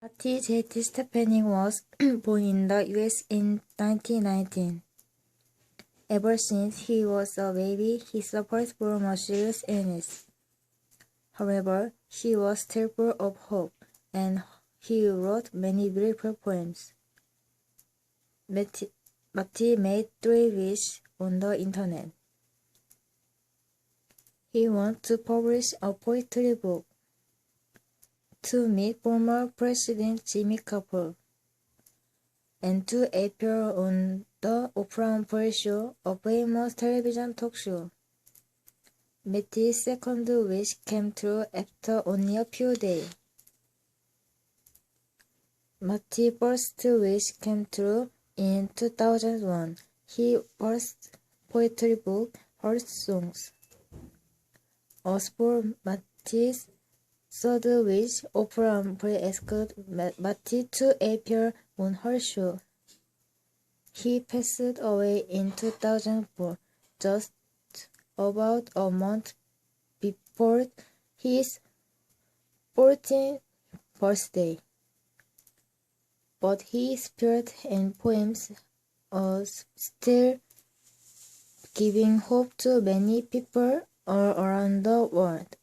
Matty J.T. Stepanek was born in the U.S. in 1919. Ever since he was a baby, he suffered from a serious illness. However, he was still full of hope, and he wrote many beautiful poems. Matty, made three wishes on the internet. He wanted to publish a poetry book, to meet former President Jimmy Carter, and to appear on the Oprah Winfrey Show, a famous television talk show. Matty's second wish came true after only a few days. Matty's first wish came true in 2001. His first poetry book, First Songs. As for Matty's Oprah Winfrey asked Matty to appear on her show. He passed away in 2004, just about a month before his 14th birthday. But his spirit and poems are still giving hope to many people all around the world.